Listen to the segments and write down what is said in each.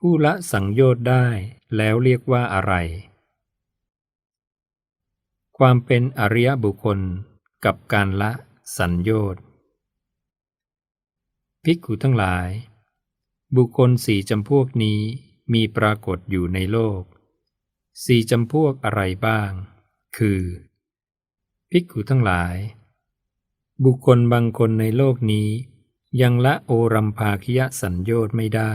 ผู้ละสังโยชน์ได้แล้วเรียกว่าอะไร ความเป็นอริยบุคคลกับการละสัญโยชน์ภิกขุทั้งหลาย บุคคลสี่จำพวกนี้มีปรากฏอยู่ในโลก สี่จำพวกอะไรบ้าง คือ ภิกขุทั้งหลาย บุคคลบางคนในโลกนี้ ยังละโอรัมภาคิยสัญโยชน์ไม่ได้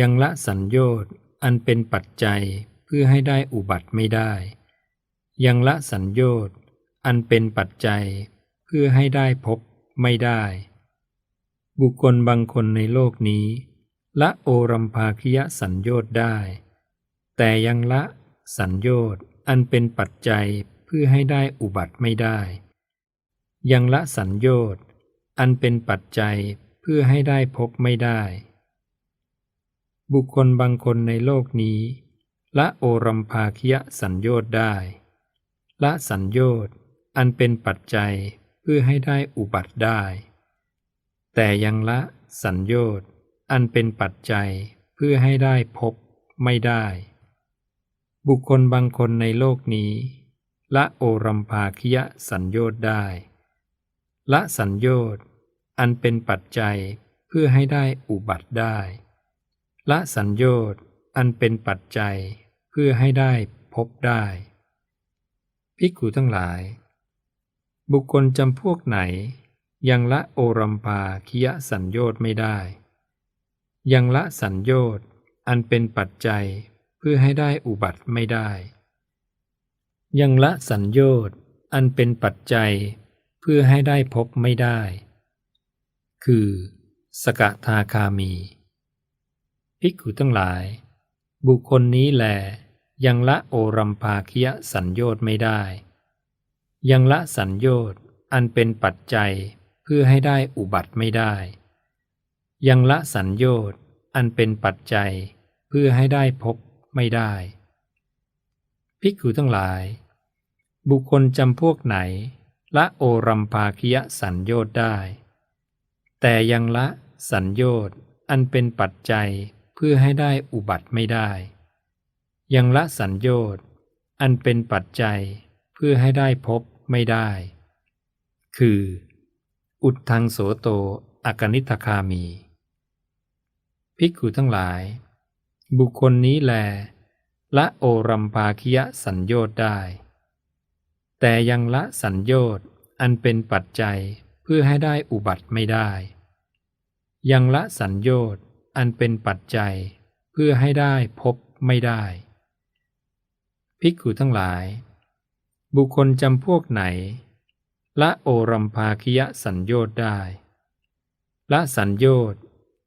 ยังละสัญโยชน์อันเป็นปัจจัยเพื่อให้ได้อุบัติไม่ได้ ยังละสัญโยชน์อันเป็นปัจจัยเพื่อให้ได้พบไม่ได้ บุคคลบางคนในโลกนี้ ละโอรัมภาคิยสัญโยชน์ได้ แต่ยังละสัญโยชน์อันเป็นปัจจัยเพื่อให้ได้อุบัติไม่ได้ ยังละสัญโยชน์อันเป็นปัจจัยเพื่อให้ได้พบไม่ได้ บุคคลบางคนในโลกนี้ ละโอรัมภาคิยสัญโยชน์ได้ ละสัญโยชน์อันเป็นปัจจัยเพื่อให้ได้อุบัติได้ แต่ยังละสัญโยชน์อันเป็นปัจจัยเพื่อให้ได้พบไม่ได้ บุคคลบางคนในโลกนี้ ละโอรัมภาคิยสัญโยชน์ได้ ละสัญโยชน์อันเป็นปัจจัยเพื่อให้ได้อุบัติได้ ละสัญโยชน์อันเป็นปัจจัยเพื่อให้ได้พบได้ ภิกขุทั้งหลาย บุคคลจำพวกไหน ยังละโอรัมภาคิยสัญโยชน์ไม่ได้ ยังละสัญโยชน์อันเป็นปัจจัยเพื่อให้ได้อุบัติไม่ได้ ยังละสัญโยชน์อันเป็นปัจจัยเพื่อให้ได้พบไม่ได้ คือ สกทาคามี ภิกขุทั้งหลาย บุคคลนี้แลยังละโอรัมภาคิยสัญโยชน์ไม่ได้ ยังละสัญโยชน์อันเป็นปัจจัยเพื่อให้ได้อุบัติไม่ได้ ยังละสัญโยชน์อันเป็นปัจจัยเพื่อให้ได้พบไม่ได้ ภิกขุทั้งหลาย บุคคลจำพวกไหน ละโอรัมภาคิยสัญโยชน์ได้ แต่ยังละสัญโยชน์อันเป็นปัจจัย เพื่อให้ได้อุบัติไม่ได้ ยังละสัญโยชน์อันเป็นปัจจัยเพื่อให้ได้พบไม่ได้ คือ อุดทังโสโตอากนิทคามี ภิกขุทั้งหลาย บุคคลนี้แล ละโอรัมภาคิยสัญโยชน์ได้ แต่ยังละสัญโยชน์อันเป็นปัจจัยเพื่อให้ได้อุบัติไม่ได้ ยังละสัญโยชน์ อันเป็นปัจจัยเพื่อให้ได้พบไม่ได้ ภิกขุทั้งหลาย บุคคลจำพวกไหน ละโอรัมภาคิยสัญโยชน์ได้ ละสัญโยชน์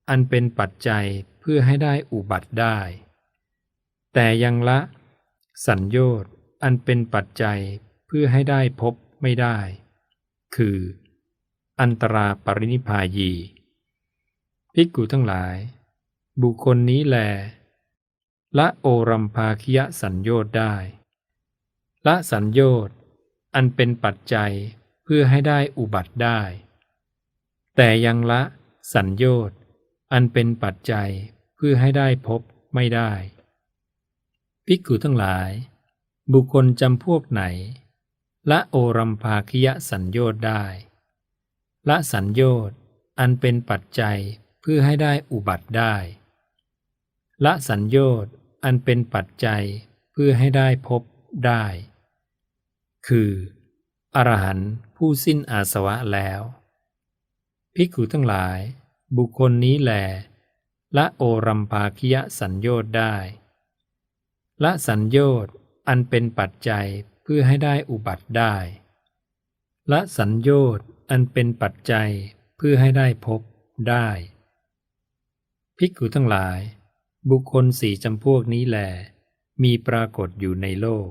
อันเป็นปัจจัยเพื่อให้ได้อุบัติได้ แต่ยังละสัญโยชน์อันเป็นปัจจัยเพื่อให้ได้พบไม่ได้ คือ อันตราปรินิพพายี ภิกขุทั้งหลาย บุคคลนี้แลละโอรัมภาคิยสัญโยชน์ได้ ละสัญโยชน์อันเป็นปัจจัยเพื่อให้ได้อุบัติได้ แต่ยังละสัญโยชน์อันเป็นปัจจัยเพื่อให้ได้พบไม่ได้ ภิกขุทั้งหลาย บุคคลจำพวกไหน ละโอรัมภาคิยสัญโยชน์ได้ ละสัญโยชน์อันเป็นปัจจัยเพื่อให้ได้อุบัติได้ ละสัญโยชน์อันเป็นปัจจัยเพื่อให้ได้พบได้ คือ อรหันต์ผู้สิ้นอาสวะแล้ว ภิกขุทั้งหลาย บุคคลนี้แหลละโอรัมภาคิยะสัญโยชน์ได้ ละสัญโยชน์อันเป็นปัจจัยเพื่อให้ได้อุบัติได้ละสัญโยชน์อันเป็นปัจจัยเพื่อให้ได้พบได้ ภิกขุทั้งหลาย บุคคลสี่จำพวกนี้แหลมีปรากฏอยู่ในโลก